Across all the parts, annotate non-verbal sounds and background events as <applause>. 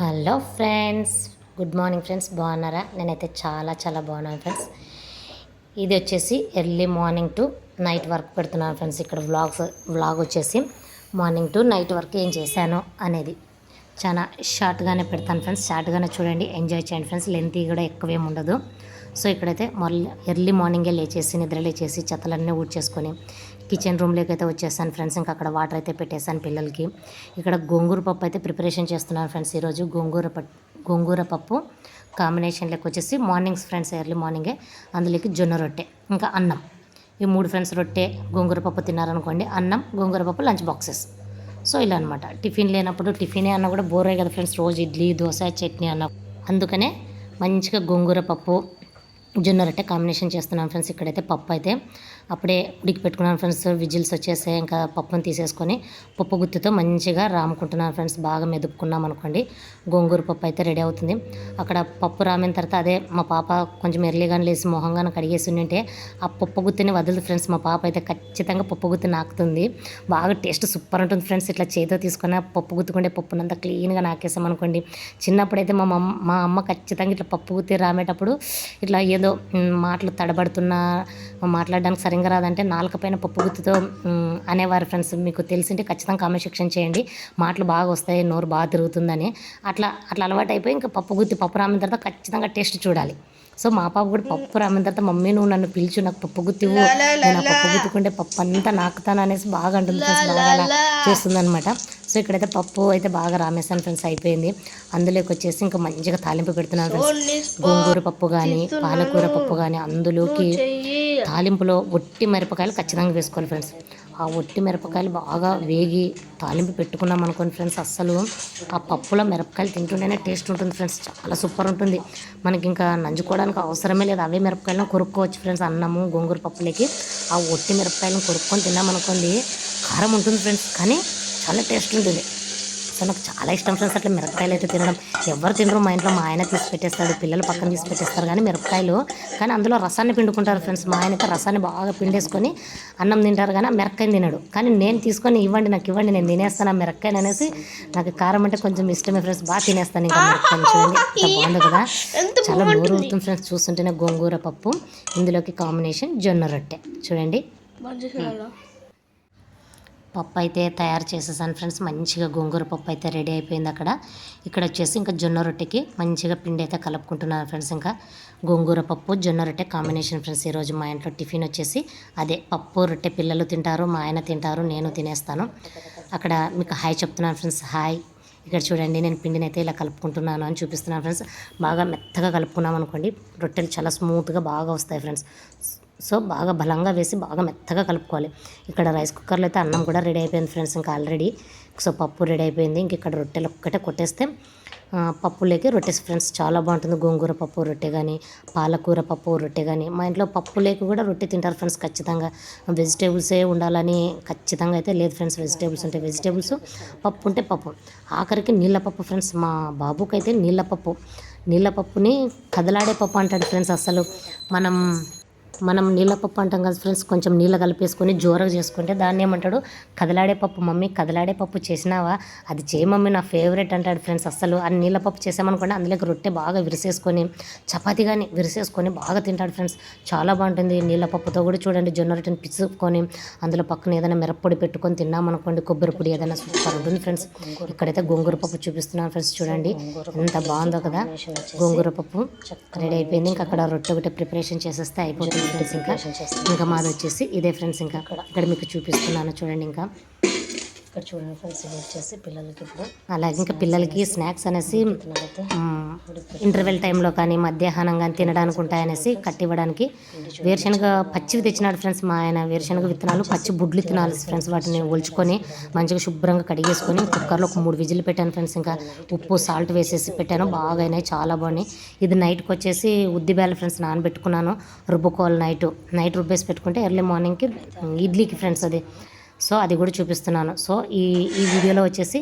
Hello friends good morning friends బాగున్నారా? నేనైతే చాలా చాలా బాగున్నాను ఫ్రెండ్స్. ఇది వచ్చేసి early morning to night work పెడుతున్నాను ఫ్రెండ్స్. ఇక్కడ వ్లాగ్స్ వ్లాగ్ వచ్చేసి మార్నింగ్ టు నైట్ వర్క్ ఏం చేశాను అనేది. చాలా షార్ట్గానే పెడతాను ఫ్రెండ్స్. షార్ట్గానే చూడండి ఎంజాయ్ చేయండి ఫ్రెండ్స్. లెంత్ కూడా ఎక్కువేం ఉండదు. సో ఇక్కడైతే మళ్ళీ ఎర్లీ మార్నింగే లేచేసి నిద్ర లేచేసి చెత్తలన్నీ ఊడ్చేసుకొని కిచెన్ రూమ్లోకి అయితే వచ్చేసాను ఫ్రెండ్స్ ఇంకా అక్కడ వాటర్ అయితే పెట్టేశాను పిల్లలకి. ఇక్కడ గోంగూర పప్పు అయితే ప్రిపరేషన్ చేస్తున్నాను ఫ్రెండ్స్ ఈరోజు. గోంగూర పప్పు గోంగూర పప్పు కాంబినేషన్లోకి వచ్చేసి మార్నింగ్స్ ఫ్రెండ్స్ ఎర్లీ మార్నింగే అందులోకి జొన్న రొట్టె ఇంకా అన్నం. ఈ మూడు ఫ్రెండ్స్ రొట్టె గోంగూర పప్పు తిన్నారనుకోండి అన్నం గోంగూర పప్పు లంచ్ బాక్సెస్ సో ఇలా అనమాట టిఫిన్ లేనప్పుడు టిఫినే అన్న కూడా బోరే కదా ఫ్రెండ్స్ రోజు ఇడ్లీ దోశ చట్నీ అన్న. అందుకనే మంచిగా గోంగూర పప్పు జొన్న రొట్టె కాంబినేషన్ చేస్తున్నాను ఫ్రెండ్స్ ఇక్కడైతే పప్పు అయితే అప్పుడే ఉడికి పెట్టుకున్నాను ఫ్రెండ్స్. విజిల్స్ వచ్చేసాయి ఇంకా పప్పును తీసేసుకొని పప్పు గుత్తితో మంచిగా రాముకుంటున్నాను ఫ్రెండ్స్. బాగా మెదుపుకున్నాం అనుకోండి. గోంగూర పప్పు అయితే రెడీ అవుతుంది. అక్కడ పప్పు రామిన తర్వాత అదే మా పాప కొంచెం ఎర్లీగానే లేసి మొహంగానే కడిగేసి ఉంటే ఆ పప్పు గుత్తిని వదలదు ఫ్రెండ్స్. మా పాప అయితే ఖచ్చితంగా పప్పు గుత్తి నాకుతుంది. బాగా టేస్ట్ సూపర్ ఉంటుంది ఫ్రెండ్స్. ఇట్లా చేతితో తీసుకున్న పప్పు గుత్తుకుంటే పప్పునంతా క్లీన్గా నాకేసాం అనుకోండి. చిన్నప్పుడైతే మా మమ్మ మా అమ్మ ఖచ్చితంగా ఇట్లా పప్పు గుత్తి రామేటప్పుడు ఇట్లా ఏదో మాటలు తడబడుతున్నా మాట్లాడడానికి సరిగ్గా రాదంటే నాలుక పైన పప్పు గుత్తితో అనేవారు ఫ్రెండ్స్ మీకు తెలిసింటే ఖచ్చితంగా కామెంట్ సెక్షన్ చేయండి. మాటలు బాగా వస్తాయి నోరు బాగా తిరుగుతుందని. అట్లా అట్లా అలవాటు అయిపోయి ఇంకా పప్పు గుత్తి పప్పు రామిన తర్వాత ఖచ్చితంగా టేస్ట్ చూడాలి. సో మా పాప కూడా పప్పు రామిన తర్వాత మమ్మీ నువ్వు నన్ను పిలిచు నాకు పప్పు గుత్తి ఇవ్వు. నేను పప్పు గుత్తుకుంటే పప్పు అంతా నాకుతాను అనేసి బాగా అంటుంది ఫ్రెండ్స్ బాగా అలా చేస్తుందన్నమాట. సో ఇక్కడైతే పప్పు అయితే బాగా రామేశాను ఫ్రెండ్స్ అయిపోయింది. అందులోకి వచ్చేసి ఇంకా మంచిగా తాలింపు పెడుతున్నాను ఫ్రెండ్స్ గోంగూర పప్పు కానీ పాలకూర పప్పు కానీ అందులోకి తాలింపులో ఒట్టి మిరపకాయలు ఖచ్చితంగా వేసుకోవాలి ఫ్రెండ్స్ ఆ ఒట్టి మిరపకాయలు బాగా వేగి తాలింపు పెట్టుకున్నాం అనుకోండి ఫ్రెండ్స్ అస్సలు ఆ పప్పులో మిరపకాయలు తింటుంటేనే టేస్ట్ ఉంటుంది ఫ్రెండ్స్ చాలా సూపర్ ఉంటుంది. మనకి ఇంకా నంజుకోవడానికి అవసరమే లేదు. అవే మిరపకాయలను కొరుక్కోవచ్చు ఫ్రెండ్స్ అన్నము గోంగూర పప్పులకి. ఆ ఒట్టి మిరపకాయలను కొరుక్కొని తిన్నామనుకోండి కారం ఉంటుంది ఫ్రెండ్స్ కానీ చాలా టేస్ట్ ఉంటుంది. సో నాకు చాలా ఇష్టం ఫ్రెండ్స్. అట్లా మిరపకాయలు అయితే తినడం. ఎవరు తినరు. మా ఇంట్లో మా ఆయన తీసి పెట్టేస్తాడు. పిల్లలు పక్కన తీసి పెట్టేస్తారు కానీ మిరపకాయలు. కానీ అందులో రసాన్ని పిండుకుంటారు ఫ్రెండ్స్. మా ఆయన రసాన్ని బాగా పిండేసుకొని అన్నం తింటారు కానీ మిరపకాయని తినడు. కానీ నేను తీసుకొని ఇవ్వండి నాకు ఇవ్వండి నేను తినేస్తాను ఆ మిరపకాయని అనేసి నాకు కారం అంటే కొంచెం ఇష్టమే ఫ్రెండ్స్. బాగా తినేస్తాను ఇంకా మిరపకాయలు చూడండి. ఎంత బాగుంది కదా. చాలా నోరు ఊరుతుంది ఫ్రెండ్స్ చూస్తుంటేనే గోంగూర పప్పు ఇందులోకి కాంబినేషన్ జొన్న రొట్టె. చూడండి. పప్పు అయితే తయారు చేసేసాను ఫ్రెండ్స్ మంచిగా గోంగూర పప్పు అయితే రెడీ అయిపోయింది అక్కడ. ఇక్కడ వచ్చేసి ఇంకా జొన్న రొట్టెకి మంచిగా పిండి అయితే కలుపుకుంటున్నాను ఫ్రెండ్స్ ఇంకా. గోంగూర పప్పు జొన్న రొట్టె కాంబినేషన్ ఫ్రెండ్స్ ఈరోజు మా ఇంట్లో టిఫిన్ వచ్చేసి అదే పప్పు రొట్టె పిల్లలు తింటారు మా ఆయన తింటారు నేను తినేస్తాను. అక్కడ మీకు హాయ్ చెప్తున్నాను ఫ్రెండ్స్ హాయ్. ఇక్కడ చూడండి నేను పిండిని అయితే ఇలా కలుపుకుంటున్నాను అని చూపిస్తున్నాను ఫ్రెండ్స్. బాగా మెత్తగా కలుపుకున్నాం అనుకోండి రొట్టెలు చాలా స్మూత్గా బాగా వస్తాయి ఫ్రెండ్స్. సో బాగా బలంగా వేసి బాగా మెత్తగా కలుపుకోవాలి. ఇక్కడ రైస్ కుక్కర్లో అయితే అన్నం కూడా రెడీ అయిపోయింది ఫ్రెండ్స్ ఇంకా ఆల్రెడీ. సో పప్పు రెడీ అయిపోయింది. ఇంక ఇక్కడ రొట్టెలు ఒక్కటే కొట్టేస్తే ఆ, పప్పులోకి రొట్టె ఫ్రెండ్స్ చాలా బాగుంటుంది. గోంగూర పప్పు రొట్టె కానీ పాలకూర పప్పు రొట్టె కానీ మా ఇంట్లో పప్పులోకి కూడా రొట్టె తింటారు ఫ్రెండ్స్ ఖచ్చితంగా. వెజిటేబుల్సే ఉండాలని ఖచ్చితంగా అయితే లేదు ఫ్రెండ్స్. వెజిటేబుల్స్ ఉంటే వెజిటేబుల్స్ పప్పు ఉంటే పప్పు. ఆఖరికి నీళ్ళ పప్పు ఫ్రెండ్స్. మా బాబుకి అయితే నీళ్ళ పప్పు. నీళ్ళ పప్పుని కదలాడే పప్పు అంటాడు ఫ్రెండ్స్ అసలు. మనం మనం నీళ్ళ పప్పు అంటాం కదా ఫ్రెండ్స్ కొంచెం నీళ్ళు కలిపేసుకొని జోరగా చేసుకుంటే దాన్ని ఏమంటాడు? కదలాడే పప్పు మమ్మీ కదలాడే పప్పు చేసినావా? అది చేయి మమ్మీ నా ఫేవరెట్ అంటాడు ఫ్రెండ్స్ అస్సలు ఆ నీళ్ళ పప్పు చేసామనుకోండి అందులోకి రొట్టె బాగా విరిసేసుకొని చపాతి కానీ విరిసేసుకొని బాగా తింటాడు ఫ్రెండ్స్ చాలా బాగుంటుంది నీళ్ళ పప్పుతో కూడా చూడండి జొన్న రొట్టెని పిసుకొని అందులో పక్కన ఏదైనా మిరప్పొడి పెట్టుకొని తిన్నామనుకోండి కొబ్బరి పొడి ఏదైనా సూపర్ ఉంటుంది ఫ్రెండ్స్ ఇక్కడైతే గోంగూర పప్పు చూపిస్తున్నాను ఫ్రెండ్స్ చూడండి. ఎంత బాగుందో కదా. గోంగూర పప్పు రెడీ అయిపోయింది. ఇంకా అక్కడ రొట్టె ఒకటి ప్రిపరేషన్ చేసేస్తే అయిపోతుంది. ఫ్రెండ్స్ ఇంకా. ఇంకా మాది వచ్చేసి ఇదే ఫ్రెండ్స్ ఇంకా. ఇక్కడ మీకు చూపిస్తున్నాను చూడండి ఇంకా. ఇక్కడ చూడండి ఫ్రెండ్స్ ఇది వచ్చేసి పిల్లలకి ఇప్పుడు అలాగే ఇంకా పిల్లలకి స్నాక్స్ అనేసి ఇంటర్వెల్ టైంలో కానీ మధ్యాహ్నం కానీ తినడానికి ఉంటాయనేసి కట్టివ్వడానికి వేరుశనగ పచ్చివి తెచ్చినాడు ఫ్రెండ్స్ మా ఆయన. వేరుశనగ విత్తనాలు పచ్చి బుడ్లు తినాలి ఫ్రెండ్స్ వాటిని ఒలుచుకొని మంచిగా శుభ్రంగా కడిగేసుకొని కుక్కర్లో ఒక మూడు విజిల్ పెట్టాను ఫ్రెండ్స్. ఇంకా ఉప్పు సాల్ట్ వేసేసి పెట్టాను. బాగా అయినాయి చాలా బాగున్నాయి. ఇది నైట్కి వచ్చేసి ఉద్దిబేల ఫ్రెండ్స్ నానబెట్టుకున్నాను. రుబ్బుకోవాలి నైట్. నైట్ రుబ్బేసి పెట్టుకుంటే ఎర్లీ మార్నింగ్కి ఇడ్లీకి ఫ్రెండ్స్ అది. సో అది కూడా చూపిస్తున్నాను. సో ఈ ఈ వీడియోలో వచ్చేసి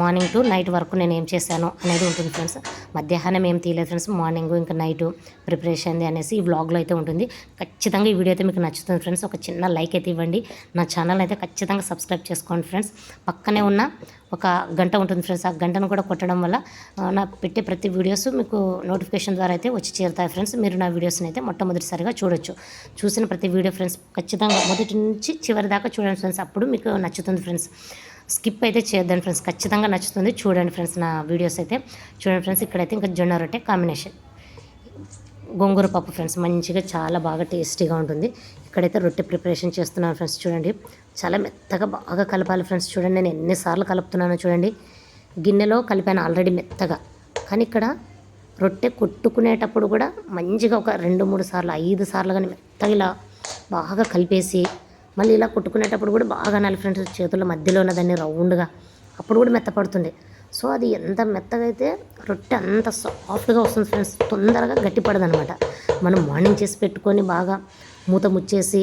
మార్నింగ్ టు నైట్ వరకు నేను ఏం చేశాను అనేది ఉంటుంది ఫ్రెండ్స్. మధ్యాహ్నం ఏం తీయలేదు ఫ్రెండ్స్. మార్నింగ్ ఇంకా నైట్ ప్రిపరేషన్ది అనేసి ఈ వ్లాగ్లో అయితే ఉంటుంది. ఖచ్చితంగా ఈ వీడియో అయితే మీకు నచ్చుతుంది ఫ్రెండ్స్. ఒక చిన్న లైక్ అయితే ఇవ్వండి. నా ఛానల్ అయితే ఖచ్చితంగా సబ్స్క్రైబ్ చేసుకోండి ఫ్రెండ్స్. పక్కనే ఉన్న ఒక గంట ఉంటుంది ఫ్రెండ్స్. ఆ గంటను కూడా కొట్టడం వల్ల నా పెట్టే ప్రతి వీడియోస్ మీకు నోటిఫికేషన్ ద్వారా అయితే వచ్చి చేరుతాయి ఫ్రెండ్స్. మీరు నా వీడియోస్ని అయితే మొట్టమొదటిసారిగా చూడొచ్చు. చూసిన ప్రతి వీడియో ఫ్రెండ్స్ ఖచ్చితంగా మొదటి నుంచి చివరి దాకా చూడండి ఫ్రెండ్స్. అప్పుడు మీకు నచ్చుతుంది ఫ్రెండ్స్. స్కిప్ అయితే చేయొద్దండి ఫ్రెండ్స్. ఖచ్చితంగా నచ్చుతుంది. చూడండి ఫ్రెండ్స్ నా వీడియోస్ అయితే. చూడండి ఫ్రెండ్స్ ఇక్కడైతే ఇంకా జొన్న రొట్టె కాంబినేషన్. గోంగూర పప్పు ఫ్రెండ్స్ మంచిగా చాలా బాగా టేస్టీగా ఉంటుంది. ఇక్కడైతే రొట్టె ప్రిపరేషన్ చేస్తున్నాను ఫ్రెండ్స్ చూడండి. చాలా మెత్తగా బాగా కలపాలి ఫ్రెండ్స్ చూడండి. నేను ఎన్నిసార్లు కలుపుతున్నానో చూడండి. గిన్నెలో కలిపాను ఆల్రెడీ మెత్తగా. కానీ ఇక్కడ రొట్టె కొట్టుకునేటప్పుడు కూడా మంచిగా ఒక రెండు మూడు సార్లు ఐదు సార్లు కానీ మెత్తగా ఇలా బాగా కలిపేసి మళ్ళీ ఇలా కొట్టుకునేటప్పుడు కూడా బాగా అనాలి ఫ్రెండ్స్. చేతుల మధ్యలో ఉన్న దాన్ని రౌండ్గా. అప్పుడు కూడా మెత్తపడుతుంది. సో అది ఎంత మెత్తగా అయితే రొట్టె అంత సాఫ్ట్గా వస్తుంది ఫ్రెండ్స్ తొందరగా గట్టిపడదు అనమాట మనం మార్నింగ్ చేసి పెట్టుకొని బాగా మూత ముచ్చేసి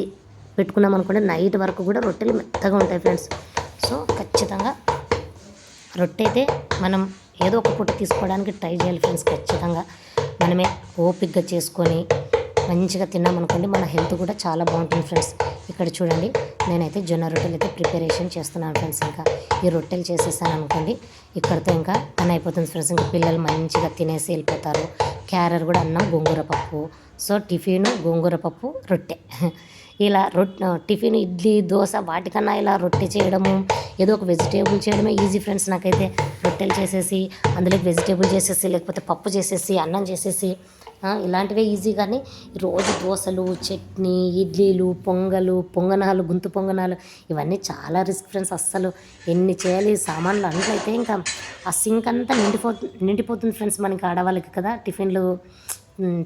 పెట్టుకున్నాం అనుకోండి నైట్ వరకు కూడా రొట్టెలు మెత్తగా ఉంటాయి ఫ్రెండ్స్ సో ఖచ్చితంగా రొట్టె అయితే మనం ఏదో ఒక పూట తీసుకోవడానికి ట్రై చేయాలి ఫ్రెండ్స్ ఖచ్చితంగా. మనమే ఓపిక్గా చేసుకొని మంచిగా తిన్నామనుకోండి మన హెల్త్ కూడా చాలా బాగుంటుంది ఫ్రెండ్స్. ఇక్కడ చూడండి నేనైతే జొన్న రొట్టెలు అయితే ప్రిపరేషన్ చేస్తున్నాను ఫ్రెండ్స్. ఇంకా ఈ రొట్టెలు చేసేసాను అనుకోండి ఇక్కడితో ఇంకా పని అయిపోతుంది ఫ్రెండ్స్. ఇంకా పిల్లలు మంచిగా తినేసి వెళ్ళిపోతారు. క్యారర్ కూడా అన్నం గోంగూర పప్పు. సో టిఫిన్ గోంగూర పప్పు రొట్టె. <laughs> ఇలా రొట్టె టిఫిన్ ఇడ్లీ దోశ వాటికన్నా ఇలా రొట్టె చేయడము ఏదో ఒక వెజిటేబుల్ చేయడమే ఈజీ ఫ్రెండ్స్. నాకైతే రొట్టెలు చేసేసి అందులోకి వెజిటేబుల్ చేసేసి లేకపోతే పప్పు చేసేసి అన్నం చేసేసి ఇలాంటివే ఈజీ కానీ రోజు దోశలు చట్నీ ఇడ్లీలు పొంగలు పొంగనాలు గుంతు పొంగనాలు ఇవన్నీ చాలా రిస్క్ ఫ్రెండ్స్ అస్సలు. ఎన్ని చేయాలి సామాన్లు అంట్లు అయితే ఇంకా ఆ సింక్ అంతా నిండిపోతు నిండిపోతుంది ఫ్రెండ్స్ మనకి ఆడవాళ్ళకి కదా. టిఫిన్లు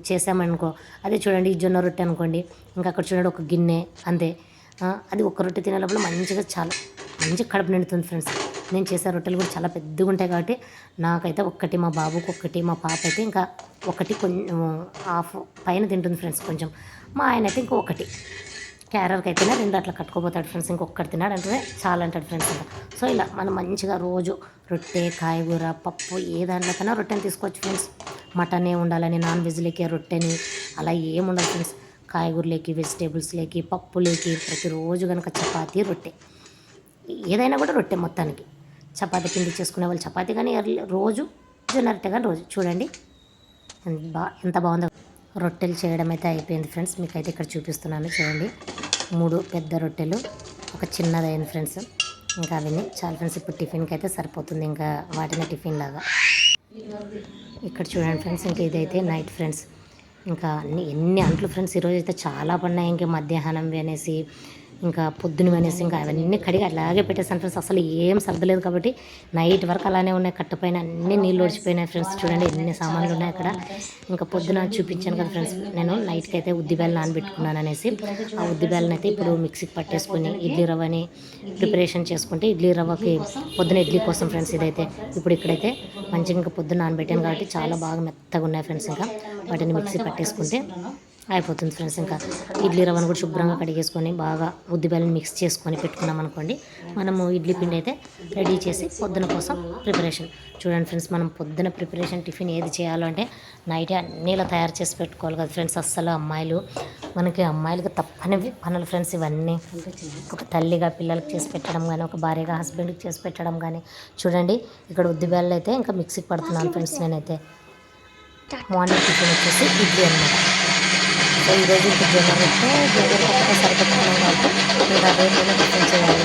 చేసామనుకో. అదే చూడండి ఈ జొన్న రొట్టె అనుకోండి. ఇంకా అక్కడ చూడండి ఒక గిన్నె అంతే. అది ఒక రొట్టె తినే లోపల మంచిగా చాలా మంచిగా కడుపు నిండుతుంది ఫ్రెండ్స్ నేను చేసే రొట్టెలు కూడా చాలా పెద్దగా ఉంటాయి కాబట్టి నాకైతే ఒక్కటి మా బాబుకి ఒక్కటి మా పాప అయితే ఇంకా ఒకటి కొంచెం హాఫ్ పైన తింటుంది ఫ్రెండ్స్ కొంచెం. మా ఆయన అయితే ఇంకో ఒకటి. క్యారర్కి అయితేనే రెండు అట్లా కట్టుకోపోతాడు ఫ్రెండ్స్ ఇంకొకటి తిన్నాడు అంటే చాలా అంటాడు ఫ్రెండ్స్ ఇంకా సో ఇలా మనం మంచిగా రోజు రొట్టె కాయగూర పప్పు ఏ దాంట్లోకైనా రొట్టెని తీసుకోవచ్చు ఫ్రెండ్స్. మటనే ఉండాలని నాన్ వెజ్లేకి రొట్టెని అలా ఏం ఉండదు ఫ్రెండ్స్. కాయగూరలేకి వెజిటేబుల్స్లోకి పప్పులేకి ప్రతిరోజు కనుక చపాతీ రొట్టె. ఏదైనా కూడా రొట్టె మొత్తానికి. చపాతీ పిండి చేసుకునే వాళ్ళు చపాతీ కానీ రోజు జొన్న రొట్టె కానీ రోజు. చూడండి. బా ఎంత బాగుందో. రొట్టెలు చేయడం అయితే అయిపోయింది ఫ్రెండ్స్. మీకైతే ఇక్కడ చూపిస్తున్నాను. చూడండి. మూడు పెద్ద రొట్టెలు ఒక చిన్నదైన ఫ్రెండ్స్. ఇంకా అవన్నీ చాలా ఫ్రెండ్స్. ఇప్పుడు టిఫిన్కి అయితే సరిపోతుంది. ఇంకా వాటిని టిఫిన్ లాగా. ఇక్కడ చూడండి ఫ్రెండ్స్. ఇంకా ఇదైతే నైట్ ఫ్రెండ్స్. ఇంకా అన్ని ఎన్ని అంట్లు ఫ్రెండ్స్. ఈరోజు అయితే చాలా పడినాయి. ఇంకా మధ్యాహ్నం అనేసి ఇంకా పొద్దున అనేసి ఇంకా అవన్నీ కడిగి అలాగే పెట్టేసాను ఫ్రెండ్స్. అసలు ఏం సర్దలేదు కాబట్టి నైట్ వరకు అలానే ఉన్నాయి. కట్టపైన అన్ని నీళ్ళు ఒడిచిపోయినాయి ఫ్రెండ్స్. చూడండి ఎన్ని సామాన్లు ఉన్నాయి అక్కడ. ఇంకా పొద్దున చూపించాను కదా ఫ్రెండ్స్. నేను నైట్కి అయితే ఉద్దిబేలు నానబెట్టుకున్నాను అనేసి ఆ ఉద్దిబేలను అయితే ఇప్పుడు మిక్సీకి పట్టేసుకొని ఇడ్లీ రవ్వని ప్రిపరేషన్ చేసుకుంటే ఇడ్లీ రవ్వకి పొద్దున ఇడ్లీ కోసం ఫ్రెండ్స్ ఇదైతే ఇప్పుడు ఇక్కడైతే మంచిగా ఇంకా పొద్దున నానబెట్టాను కాబట్టి చాలా బాగా మెత్తగా ఉన్నాయి ఫ్రెండ్స్ ఇంకా. వాటిని మిక్సీ పట్టేసుకుంటే అయిపోతుంది ఫ్రెండ్స్ ఇంకా. ఇడ్లీ రవ్వను కూడా శుభ్రంగా కడిగేసుకొని బాగా ఉద్దిబెల్లని మిక్స్ చేసుకొని పెట్టుకున్నాం అనుకోండి మనము ఇడ్లీ పిండి అయితే రెడీ చేసి పొద్దున కోసం ప్రిపరేషన్. చూడండి ఫ్రెండ్స్ మనం పొద్దున ప్రిపరేషన్ టిఫిన్ ఏది చేయాలో అంటే నైటే ఇలా తయారు చేసి పెట్టుకోవాలి కదా ఫ్రెండ్స్ అస్సలు అమ్మాయిలు. మనకి అమ్మాయిలకు తప్పనివి పనులు ఫ్రెండ్స్ ఇవన్నీ. ఒక తల్లిగా పిల్లలకి చేసి పెట్టడం కానీ ఒక భార్యగా హస్బెండ్కి చేసి పెట్టడం కానీ చూడండి ఇక్కడ ఉద్దిబెల్లు అయితే ఇంకా మిక్సీకి పడుతున్నాను ఫ్రెండ్స్ నేనైతే. మార్నింగ్ టిఫిన్ వచ్చేసి ఇడ్లీ అనమాట సో ఈరోజు ఇంటికి జొన్న రొట్టె గోంగూర పప్పుతో సరిపెట్టుకున్నాం కాబట్టి మీరు అదే చెప్తున్నాను.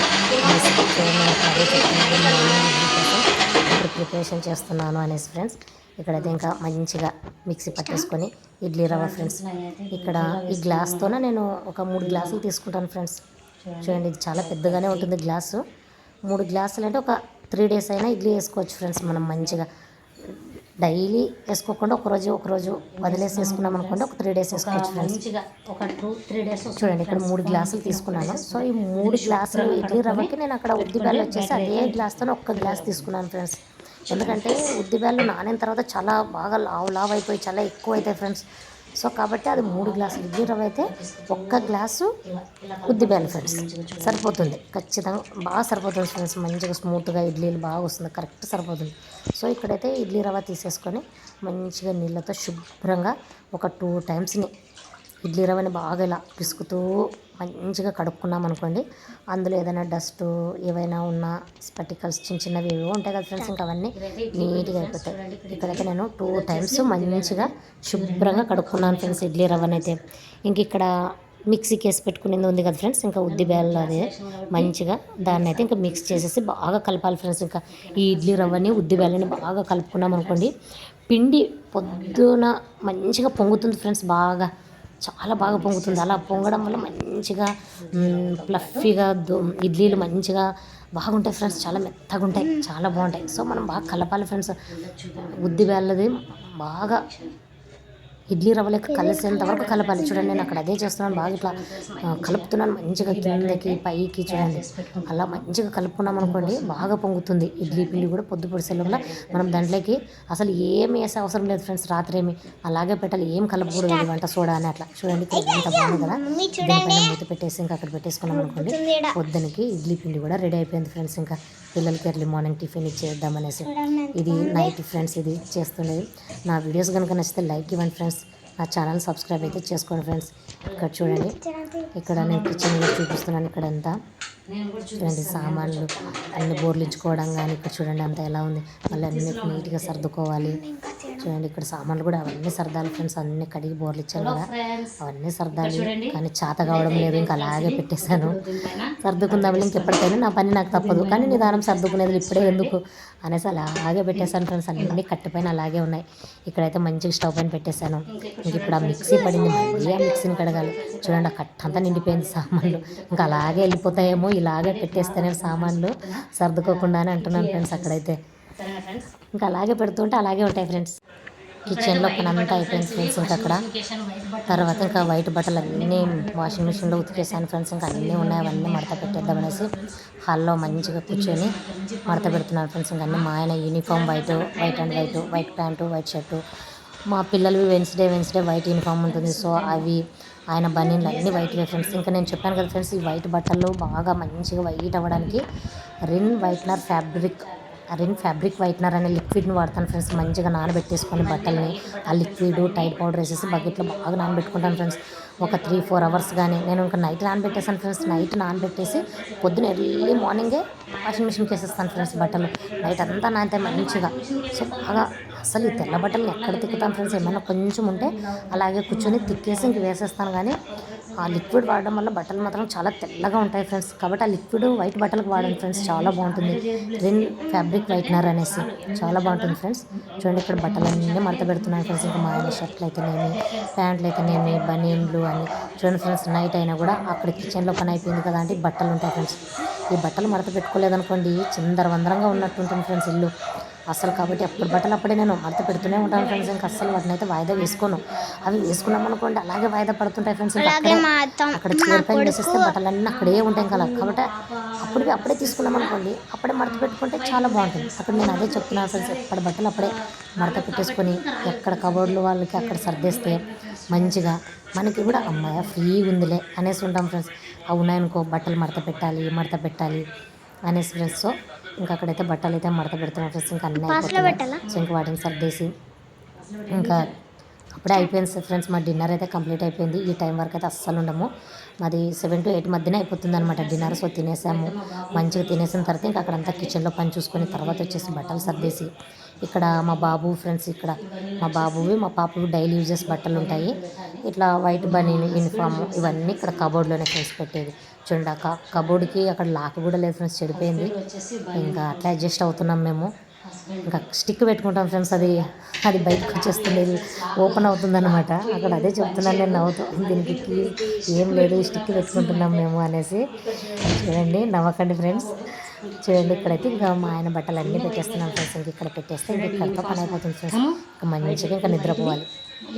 మార్నింగ్ ఇప్పుడు ప్రిపరేషన్ చేస్తున్నాను అనేసి ఫ్రెండ్స్. ఇక్కడైతే ఇంకా మంచిగా మిక్సీ పట్టేసుకొని ఇడ్లీ రవ్వ ఫ్రెండ్స్. ఇక్కడ ఈ గ్లాస్తోనే నేను ఒక మూడు గ్లాసులు తీసుకుంటాను ఫ్రెండ్స్. చూడండి ఇది చాలా పెద్దగానే ఉంటుంది గ్లాసు. మూడు గ్లాసులు అంటే ఒక త్రీ డేస్ అయినా ఇడ్లీ వేసుకోవచ్చు ఫ్రెండ్స్ మనం మంచిగా. డైలీ వేసుకోకుండా ఒకరోజు ఒకరోజు వదిలేసి వేసుకున్నాం అనుకోండి ఒక త్రీ డేస్ వేసుకోవచ్చు ఫ్రెండ్స్ మంచిగా ఒక టూ త్రీ డేస్ చూడండి ఇక్కడ మూడు గ్లాసులు తీసుకున్నాను. సో ఈ మూడు గ్లాసులు ఇడ్లీ రవ్వకి నేను అక్కడ ఉద్దిబేళ్ళు వచ్చేసి అదే గ్లాస్తో ఒక్క గ్లాస్ తీసుకున్నాను ఫ్రెండ్స్ ఎందుకంటే ఉద్దిబేళ్ళు నానిన తర్వాత చాలా బాగా లావు లావు అయిపోయి చాలా ఎక్కువ అవుతాయి ఫ్రెండ్స్ సో కాబట్టి అది మూడు గ్లాసులు ఇడ్లీ రవ్వ అయితే ఒక్క గ్లాసు ఉద్దిబేలు ఫ్రెండ్స్ సరిపోతుంది. ఖచ్చితంగా బాగా సరిపోతుంది ఫ్రెండ్స్ మంచిగా స్మూత్గా ఇడ్లీలు బాగా వస్తుంది. కరెక్ట్ సరిపోతుంది. సో ఇక్కడైతే ఇడ్లీ రవ్వ తీసేసుకొని మంచిగా నీళ్ళతో శుభ్రంగా ఒక టూ టైమ్స్ని ఇడ్లీ రవ్వని బాగా ఇలా పిసుకుతూ మంచిగా కడుక్కున్నాం అనుకోండి. అందులో ఏదైనా డస్ట్ ఏవైనా ఉన్న స్పటికల్స్ చిన్న చిన్నవి ఏవో ఉంటాయి కదా ఫ్రెండ్స్ ఇంకా అవన్నీ నీట్గా అయిపోతాయి. ఇక్కడైతే నేను టూ టైమ్స్ మంచిగా శుభ్రంగా కడుక్కున్నాను ఫ్రెండ్స్ ఇడ్లీ రవ్వనైతే. ఇంక ఇక్కడ మిక్సీకి వేసి పెట్టుకునేది ఉంది కదా ఫ్రెండ్స్ ఇంకా ఉద్ది బేళ్ళు అదే మంచిగా దాన్ని అయితే ఇంకా మిక్స్ చేసేసి బాగా కలపాలి ఫ్రెండ్స్. ఇంకా ఈ ఇడ్లీ రవ్వని ఉద్ది బేళ్ళని బాగా కలుపుకున్నాం అనుకోండి పిండి పొద్దున మంచిగా పొంగుతుంది ఫ్రెండ్స్ బాగా చాలా బాగా పొంగుతుంది. అలా పొంగడం వల్ల మంచిగా ఫ్లఫీగా ఇడ్లీలు మంచిగా బాగుంటాయి ఫ్రెండ్స్ చాలా మెత్తగా ఉంటాయి చాలా బాగుంటాయి. సో మనం బాగా కలపాలి ఫ్రెండ్స్. ఉద్ది బేళ్ళది బాగా ఇడ్లీ రవ్వలకు కలిసేంత వరకు కలపాలి. చూడండి నేను అక్కడ అదే చేస్తున్నాను. బాగా ఇట్లా కలుపుతున్నాను. మంచిగా కిందకి పైకి చూడండి. అలా మంచిగా కలుపుకున్నాం అనుకోండి బాగా పొంగుతుంది. ఇడ్లీ పిండి కూడా పొద్దు పొడిసే లోపల మనం దాంట్లోకి అసలు ఏమి వేసే అవసరం లేదు ఫ్రెండ్స్. రాత్రి ఏమి అలాగే పెట్టాలి. ఏం కలపకూడదు వంట సోడా అని అట్లా. చూడండి ఎంత బాగుంది కదా. దీనిపైన మూత పెట్టేసి ఇంకా అక్కడ పెట్టేసుకున్నాం అనుకోండి పొద్దునకి ఇడ్లీ పిండి కూడా రెడీ అయిపోయింది ఫ్రెండ్స్ ఇంకా. పిల్లలకి ఎర్లీ మార్నింగ్ టిఫిన్ ఇచ్చేద్దామనేసి. ఇది నైట్ ఫ్రెండ్స్ ఇది చేస్తుండేది నా వీడియోస్ కనుక నచ్చితే లైక్ ఇవ్వండి ఫ్రెండ్స్. నా ఛానల్ సబ్స్క్రైబ్ అయితే చేసుకోండి ఫ్రెండ్స్. ఇక్కడ చూడండి. ఇక్కడ నేను కిచెన్లో చూపిస్తున్నాను ఇక్కడ అంతా. చూడండి సామాన్లు అన్ని బోర్లించుకోవడం కానీ ఇక్కడ చూడండి అంతా ఎలా ఉంది. మళ్ళీ అన్ని నీట్గా సర్దుకోవాలి. చూడండి ఇక్కడ సామాన్లు కూడా అవన్నీ సర్దాలి ఫ్రెండ్స్ అన్ని కడిగి బోర్లు ఇచ్చాను కదా. అవన్నీ సర్దాలి. కానీ చేత కావడం లేదు ఇంకా అలాగే పెట్టేశాను. సర్దుకుందామని ఇంకెప్పటికైనా నా పని నాకు తప్పదు. కానీ నిదానం సర్దుకునేది ఇప్పుడే ఎందుకు అనేసి అలాగే పెట్టేశాను ఫ్రెండ్స్ అన్ని కట్టిపైన అలాగే ఉన్నాయి. ఇక్కడైతే మంచిగా స్టవ్ పైన పెట్టేశాను. ఇంక ఇప్పుడు ఆ మిక్సీ పడింది. మళ్ళీ ఆ మిక్సీని కడగాలి. చూడండి ఆ కట్ట అంతా నిండిపోయింది సామాన్లు. ఇంకా అలాగే వెళ్ళిపోతాయేమో ఇలాగే పెట్టేస్తేనే సామాన్లు సర్దుకోకుండా అని అంటున్నాను ఫ్రెండ్స్ అక్కడైతే. ఇంకా అలాగే పెడుతుంటే అలాగే ఉంటాయి ఫ్రెండ్స్. కిచెన్లో పని అంతా అయిపోయింది ఫ్రెండ్స్ ఇంకా అక్కడ. తర్వాత ఇంకా వైట్ బట్టలు అన్నీ వాషింగ్ మిషన్లో ఉతికేసాను ఫ్రెండ్స్. ఇంకా అన్నీ ఉన్నాయి అవన్నీ మడత పెట్టేద్దామనేసి హాల్లో మంచిగా కూర్చొని మడత పెడుతున్నాను ఫ్రెండ్స్. ఇంకా అన్నీ మా ఆయన uniform white white and white white pant white shirt. మా పిల్లలు వెన్స్డే వెన్స్డే వైట్ యూనిఫామ్ ఉంటుంది. సో అవి ఆయన బనీన్లు అన్నీ వైట్వే ఫ్రెండ్స్. ఇంకా నేను చెప్పాను కదా ఫ్రెండ్స్ ఈ వైట్ బట్టలు బాగా మంచిగా వైట్ అవ్వడానికి Rin whitener fabric Rin fabric whitener అనే లిక్విడ్ని వాడతాను ఫ్రెండ్స్ మంచిగా నానబెట్టేసుకొని బట్టల్ని ఆ లిక్విడ్ టైట్ పౌడర్ వేసేసి బకెట్లో బాగా నానబెట్టుకుంటాను ఫ్రెండ్స్ ఒక త్రీ ఫోర్ అవర్స్ కానీ నేను ఇంకా నైట్ నానబెట్టేసాను ఫ్రెండ్స్ నైట్ నానబెట్టేసి పొద్దున ఎర్లీ మార్నింగే వాషింగ్ మిషన్కి వేసేస్తాను ఫ్రెండ్స్ బట్టలు. నైట్ అంతా నానితే మంచిగా. సో బాగా అసలు ఈ తెల్ల బట్టలు ఎక్కడ తిక్కుతాను ఫ్రెండ్స్ ఏమైనా కొంచెం ఉంటే అలాగే కూర్చొని తిక్కేసి ఇంక వేసేస్తాను కానీ ఆ లిక్విడ్ వాడడం వల్ల బట్టలు మాత్రం చాలా తెల్లగా ఉంటాయి ఫ్రెండ్స్. కాబట్టి ఆ లిక్విడ్ వైట్ బట్టలకు వాడండి ఫ్రెండ్స్ చాలా బాగుంటుంది. రిన్ ఫ్యాబ్రిక్ వైట్నర్ అనేసి చాలా బాగుంటుంది ఫ్రెండ్స్. చూడండి ఇక్కడ బట్టలన్నీ మడత పెడుతున్నాను ఫ్రెండ్స్. ఇంకా మా ఆయన షర్ట్లు అయితేనేమి ప్యాంట్లు అయితేనేమి బనీన్లు అని చూడండి ఫ్రెండ్స్ నైట్ అయినా కూడా అక్కడ కిచెన్లో పని అయిపోయింది కదా అంటే బట్టలు ఉంటాయి ఫ్రెండ్స్. ఈ బట్టలు మడత పెట్టుకోలేదనుకోండి చిందర వందరంగా ఉన్నట్టుంటుంది ఫ్రెండ్స్ ఇల్లు. అసలు కాబట్టి అప్పుడు బట్టలు అప్పుడే నేను మడత పెడుతూనే ఉంటాను ఫ్రెండ్స్ ఇంకా అస్సలు వాటిని అయితే వాయిదా వేసుకోను. అవి వేసుకున్నాం అనుకోండి అలాగే వాయిదా పడుతుంటాయి ఫ్రెండ్స్ అక్కడే చీర పైన వేసేస్తే బట్టలన్నీ అక్కడే ఉంటాయి అలా. కాబట్టి అప్పటికి అప్పుడే తీసుకున్నాం అనుకోండి అప్పుడే మడత పెట్టుకుంటే చాలా బాగుంటుంది. అక్కడ నేను అదే చెప్తున్నాను ఫ్రెండ్స్ ఎప్పటి బట్టలు అప్పుడే మడత పెట్టేసుకొని ఎక్కడ కబోర్డ్లు వాళ్ళకి అక్కడ సర్దేస్తే మంచిగా మనకి కూడా అమ్మాయ ఫ్రీ ఉందిలే అనేసి ఉంటాం ఫ్రెండ్స్ అవునాయనుకో బట్టలు మడత పెట్టాలి మడత పెట్టాలి అనేసి ఫ్రెండ్స్ సో ఇంకా అక్కడైతే బట్టలు అయితే మడత పెడుతున్నాం ఫ్రెండ్స్ ఇంకా అన్నీ సో ఇంకా వాటిని సర్దేసి ఇంకా అప్పుడే అయిపోయింది సార్ ఫ్రెండ్స్ మా డిన్నర్ అయితే కంప్లీట్ అయిపోయింది. ఈ టైం వరకు అయితే అస్సలు ఉండము. మాది సెవెన్ టు ఎయిట్ మధ్యనే అయిపోతుంది అనమాట డిన్నర్ సో తినేసాము. మంచిగా తినేసిన తర్వాత ఇంకా అక్కడంతా కిచెన్లో పని చూసుకొని తర్వాత వచ్చేసి బట్టలు సర్దేసి ఇక్కడ మా బాబు ఫ్రెండ్స్ ఇక్కడ మా బాబువి మా పాపవి డైలీ యూజెస్ బట్టలు ఉంటాయి. ఇట్లా వైట్ బనీ యూనిఫామ్ ఇవన్నీ ఇక్కడ కబోర్డ్లోనే చేసి పెట్టేది. చూడండి ఆ కబోర్డ్కి అక్కడ లాక్ కూడా లేదు ఫ్రెండ్స్ చెడిపోయింది. ఇంకా అట్లా అడ్జస్ట్ అవుతున్నాం మేము. ఇంకా స్టిక్ పెట్టుకుంటాం ఫ్రెండ్స్ అది అది బయటకు వచ్చేస్తుంది ఓపెన్ అవుతుందన్నమాట. అక్కడ అదే చెప్తున్నాను నేను నవ్వుతూ దీనికి ఏం లేదు స్టిక్ పెట్టుకుంటున్నాం మేము అనేసి. చూడండి నవ్వకండి ఫ్రెండ్స్. చూడండి ఇక్కడైతే ఇంకా మా ఆయన బట్టలు అన్నీ పెట్టేస్తున్నాం ఫ్రెండ్స్ ఇంక ఇక్కడ పెట్టేస్తే ఇంక ఇక్కడతో పని అయిపోతుంది ఫ్రెండ్స్. ఇంకా మంచిగా ఇంకా నిద్రపోవాలి.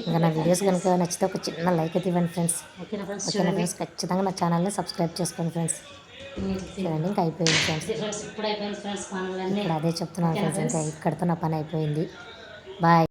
ఇంకా నా వీడియోస్ కనుక నచ్చితే ఒక చిన్న లైక్ అయితే ఇవ్వండి ఫ్రెండ్స్ ఓకేనా ఫ్రెండ్స్. ఓకేనా ఫ్రెండ్స్? ఖచ్చితంగా నా ఛానల్ని సబ్స్క్రైబ్ చేసుకోండి ఫ్రెండ్స్. ఇంకా అయిపోయింది ఫ్రెండ్స్. ఇప్పుడు అయిపోయింది ఫ్రెండ్స్ పనులన్నీ. ఇక్కడ అదే చెప్తున్నాను ఫ్రెండ్స్ ఇంకా ఇక్కడితో నా పని అయిపోయింది. బాయ్.